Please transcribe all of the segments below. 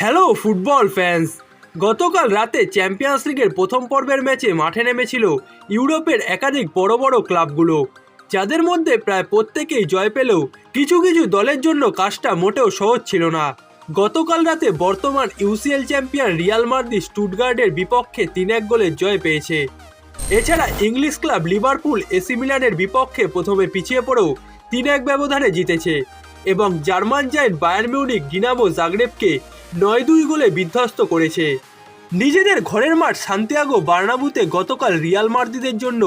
Hello football fans গতকাল রাতে champions লিগের প্রথম পর্বের ম্যাচে মাঠে নেমেছিল ইউরোপের একাধিক বড় বড় ক্লাবগুলো। যাদের মধ্যে প্রায় প্রত্যেকেই জয় পেলেও কিছু কিছু দলের জন্য কাজটা মোটেও সহজ ছিল না। গতকাল রাতে বর্তমান ইউসিএল চ্যাম্পিয়ন রিয়াল মার্দি স্টুটগার্ডের বিপক্ষে তিন এক গোলের জয় পেয়েছে। এছাড়া ইংলিশ ক্লাব লিভারপুল এসি মিলানের বিপক্ষে প্রথমে পিছিয়ে পড়েও তিন এক ব্যবধানে জিতেছে। এবং German giant Bayern Munich Dinamo জাগরেবকে নয় দুই গোলে বিধ্বস্ত করেছে। নিজেদের ঘরের মাঠ সান্তিয়াগো বার্নাবুতে গতকাল রিয়াল মার্দিদের জন্য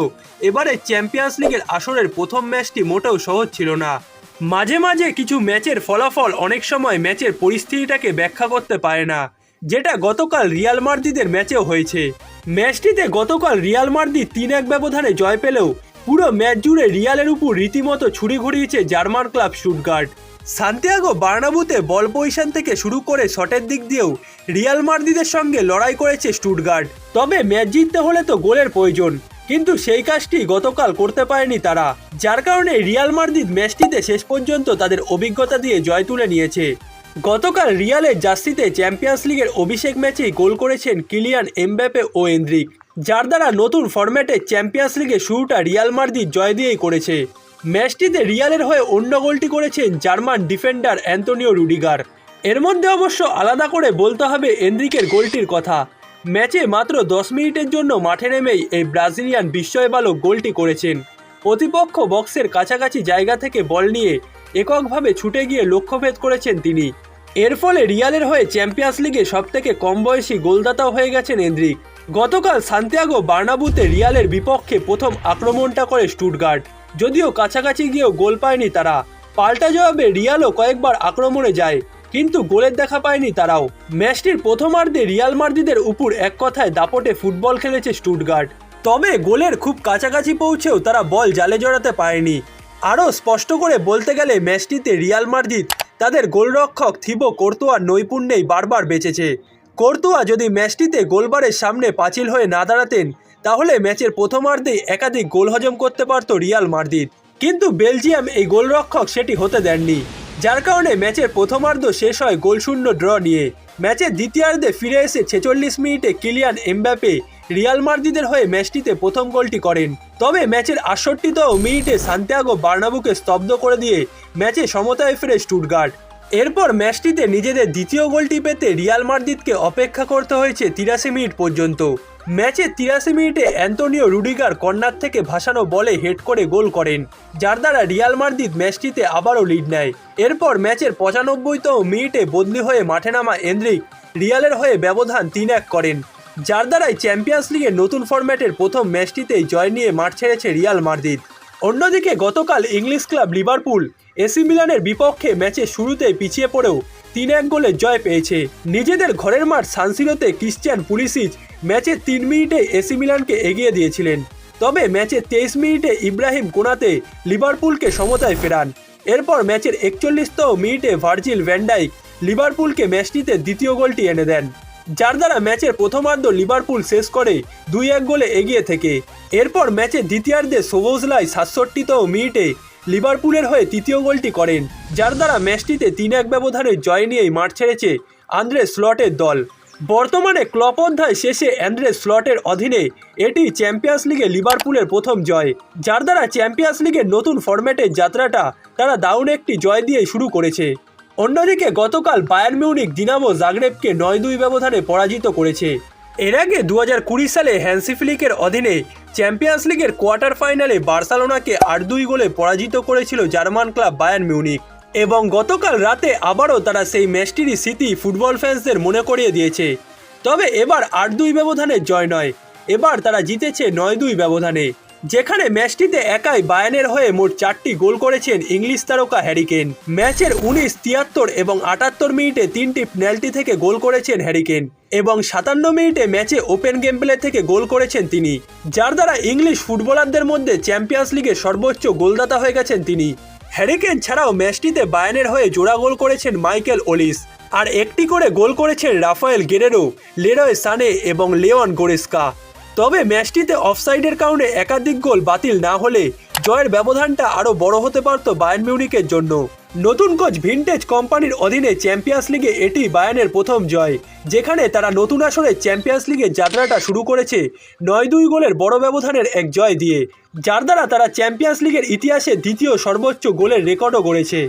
এবারে চ্যাম্পিয়ন্স লিগের আসরের প্রথম ম্যাচটি মোটেও সহজ ছিল না। মাঝে মাঝে কিছু ম্যাচের ফলাফল অনেক সময় ম্যাচের পরিস্থিতিটাকে ব্যাখ্যা করতে পারে না, যেটা গতকাল রিয়াল মার্দিদের ম্যাচেও হয়েছে। ম্যাচটিতে গতকাল রিয়াল মার্দি তিন এক ব্যবধানে জয় পেলেও পুরো ম্যাচ জুড়ে রিয়ালের উপর রীতিমতো ছুরি ঘুরিয়েছে জার্মান ক্লাব শুটগার্ড সান্তিয়াগো বার্নাবুতে বল পজিশন থেকে শুরু করে শটের দিক দিয়েও রিয়াল মার্দিদের সঙ্গে লড়াই করেছে স্টুটগার্ড তবে ম্যাচ জিততে হলে তো গোলের প্রয়োজন, কিন্তু সেই কাজটি গতকাল করতে পারেনি তারা, যার কারণে রিয়াল মার্দিদ ম্যাচটিতে শেষ পর্যন্ত তাদের অভিজ্ঞতা দিয়ে জয় তুলে নিয়েছে। গতকাল রিয়ালের জার্সিতে চ্যাম্পিয়ন্স লিগের অভিষেক ম্যাচেই গোল করেছেন কিলিয়ান এমব্যাপে ও এন্দ্রিক। যার দ্বারা নতুন ফরম্যাটে চ্যাম্পিয়ন্স লিগে শুরুটা রিয়াল মার্দি জয় দিয়েই করেছে। ম্যাচটিতে রিয়ালের হয়ে অন্য গোলটি করেছেন জার্মান ডিফেন্ডার অ্যান্তনিও রুডিগার। এর মধ্যে অবশ্য আলাদা করে বলতে হবে এন্দ্রিকের গোলটির কথা। ম্যাচে মাত্র দশ মিনিটের জন্য মাঠে নেমেই এই ব্রাজিলিয়ান বিস্ময় বালক গোলটি করেছেন। প্রতিপক্ষ বক্সের কাছাকাছি জায়গা থেকে বল নিয়ে এককভাবে ছুটে গিয়ে লক্ষ্যভেদ করেছেন তিনি। এর ফলে রিয়ালের হয়ে চ্যাম্পিয়ন্স লিগে সবথেকে কম বয়সী গোলদাতাও হয়ে গেছেন এন্দ্রিক। গতকাল সান্তিয়াগো বার্নাবুতে রিয়ালের বিপক্ষে প্রথম আক্রমণটা করে স্টুটগার্ড যদিও কাছাকাছি গিয়েও গোল পায়নি তারা। পাল্টা জবাবে রিয়ালও কয়েকবার আক্রমণে যায়, কিন্তু গোলের দেখা পায়নি তারাও। ম্যাচটির প্রথমার্ধে রিয়াল মার্দিদের উপর এক কথায় দাপটে ফুটবল খেলেছে স্টুটগার্ড তবে গোলের খুব কাছাকাছি পৌঁছেও তারা বল জালে জড়াতে পারেনি। আরও স্পষ্ট করে বলতে গেলে ম্যাচটিতে রিয়াল মার্দিদ তাদের গোলরক্ষক থিবো কোর্তোয়ার নৈপুণ্যেই বারবার বেঁচেছে। কোর্তোয়া যদি ম্যাচটিতে গোলবারের সামনে পাঁচিল হয়ে না দাঁড়াতেন, তাহলে ম্যাচের প্রথমার্ধেই একাধিক গোল হজম করতে পারত রিয়াল মার্দিদ কিন্তু বেলজিয়াম এই গোলরক্ষক সেটি হতে দেননি। যার কারণে ম্যাচের প্রথমার্ধ শেষ হয় গোলশূন্য ড্র নিয়ে। ম্যাচের দ্বিতীয়ার্ধে ফিরে এসে ছেচল্লিশ মিনিটে কিলিয়ান এমব্যাপে রিয়াল মার্দিদের হয়ে ম্যাচটিতে প্রথম গোলটি করেন। তবে ম্যাচের আটষট্টিতম মিনিটে সান্তিয়াগো বার্নাবুকে স্তব্ধ করে দিয়ে ম্যাচে সমতায় ফেরে স্টুটগার্ড এরপর ম্যাচটিতে নিজেদের দ্বিতীয় গোলটি পেতে রিয়াল মার্দিদকে অপেক্ষা করতে হয়েছে তিরাশি মিনিট পর্যন্ত। ম্যাচের তিরাশি মিনিটে অ্যান্তনিও রুডিগার কর্নার থেকে ভাসানো বলে হেড করে গোল করেন, যার দ্বারা রিয়াল মার্দিদ ম্যাচটিতে আবারও লিড নেয়। এরপর ম্যাচের পঁচানব্বইতম মিনিটে বদলি হয়ে মাঠে নামা এন্দ্রিক রিয়ালের হয়ে ব্যবধান তিন এক করেন। যার দ্বারাই চ্যাম্পিয়ন্স লিগের নতুন ফরম্যাটের প্রথম ম্যাচটিতেই জয় নিয়ে মাঠ ছেড়েছে রিয়াল মার্দিদ অন্যদিকে গতকাল ইংলিশ ক্লাব লিভারপুল এসি মিলানের বিপক্ষে ম্যাচের শুরুতেই পিছিয়ে পড়েও তিন এক গোলে জয় পেয়েছে। নিজেদের ঘরের মাঠ সানসিরোতে ক্রিশ্চিয়ান পুলিসিচ ম্যাচে তিন মিনিটে এসি মিলানকে এগিয়ে দিয়েছিলেন। তবে ম্যাচে তেইশ মিনিটে ইব্রাহিম কোনাতে লিভারপুলকে সমতায় ফেরান। এরপর ম্যাচের একচল্লিশতম মিনিটে ভার্জিল ভ্যান্ডাইক লিভারপুলকে ম্যাচটিতে দ্বিতীয় গোলটি এনে দেন। যার দ্বারা ম্যাচের প্রথমার্ধ লিভারপুল শেষ করে দুই এক গোলে এগিয়ে থেকে। এরপর ম্যাচের দ্বিতীয়ার্ধে সোবোজলাই সাতষট্টিতম মিনিটে লিভারপুলের হয়ে তৃতীয় গোলটি করেন, যার দ্বারা ম্যাচটিতে তিন এক ব্যবধানে জয় নিয়েই মাঠ ছেড়েছে আন্দ্রে স্লটের দল। বর্তমানে ক্লপ অধ্যায় শেষে অ্যান্ড্রে স্লটের অধীনে এটি চ্যাম্পিয়ন্স লিগে লিভারপুলের প্রথম জয়, যার দ্বারা চ্যাম্পিয়ন্স লিগের নতুন ফরম্যাটের যাত্রাটা তারা দারুণ একটি জয় দিয়ে শুরু করেছে। অন্যদিকে গতকাল বায়ার মিউনিক দিনামো জাগরেবকে নয় দুই ব্যবধানে পরাজিত করেছে। এর আগে দু কুড়ি সালে হ্যান্সি ফ্লিকের অধীনে চ্যাম্পিয়ন্স লিগের কোয়ার্টার ফাইনালে বার্সেলোনাকে আট দুই গোলে পরাজিত করেছিল জার্মান ক্লাব বায়ার মিউনিক এবং গতকাল রাতে আবারও তারা সেই ম্যাচটিরই স্মৃতি ফুটবল ফ্যান্সদের মনে করিয়ে দিয়েছে। তবে এবার আট দুই ব্যবধানের জয় নয়। এবার তারা জিতেছে নয় দুই ব্যবধানে। যেখানে ম্যাচটিতে একাই বায়ানের হয়ে মোট চারটি গোল করেছেন ইংলিশ তারকা হ্যারিকেন ম্যাচের উনিশ, তিয়াত্তর এবং আটাত্তর মিনিটে তিনটি পেনাল্টি থেকে গোল করেছেন হ্যারিকেন এবং সাতান্ন মিনিটে ম্যাচে ওপেন গেম প্লে থেকে গোল করেছেন তিনি, যার দ্বারা ইংলিশ ফুটবলারদের মধ্যে চ্যাম্পিয়ন্স লিগে সর্বোচ্চ গোলদাতা হয়ে গেছেন তিনি। হ্যারিকেন ছাড়াও ম্যাচটিতে বায়ানের হয়ে জোড়া গোল করেছেন মাইকেল ওলিস আর একটি করে গোল করেছেন রাফায়েল গেরেরো, লেরয় সানে এবং লেওয়ান গোরেস্কা। তবে ম্যাচটিতে অফসাইডের কারণে একাধিক গোল বাতিল না হলে জয়ের ব্যবধানটা আরও বড় হতে পারত বায়ান মিউনিকের জন্য। নতুন কোচ ভিনটেজ কোম্পানির অধীনে চ্যাম্পিয়ন্স লিগে এটি বায়ানের প্রথম জয়, যেখানে তারা নতুন আসরে চ্যাম্পিয়ন্স লিগের যাত্রাটা শুরু করেছে নয় দুই গোলের বড় ব্যবধানের এক জয় দিয়ে, যার দ্বারা তারা চ্যাম্পিয়ন্স লিগের ইতিহাসে দ্বিতীয় সর্বোচ্চ গোলের রেকর্ডও গড়েছে।